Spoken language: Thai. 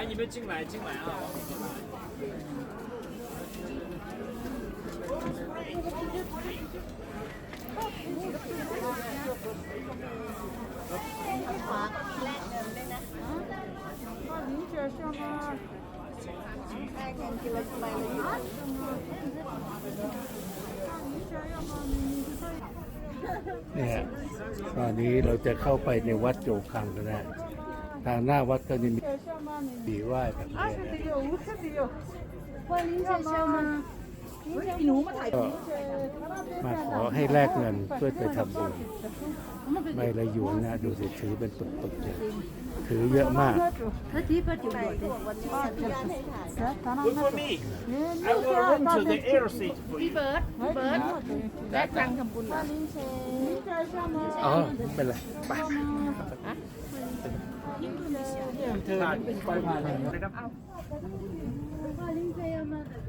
来，你们进来，进来啊！ เนี่ยตอนนี้เราจะเข้าไปในวัดโจคังกันแล้ว ทางหน้าวัดก็จะมีปีไหว้แบบนี้นะก็มาขอให้แลกเงินเพื่อไปทำบุญใบละหยวนนะดูสิถือเป็นปึกๆเลยถือเยอะมาก Good for me. I will run to the air seat for you. อ๋อไม่เป็นไรไป เนี่เธอเป็นไฟผ่านเลยนะครับ Calling player mother.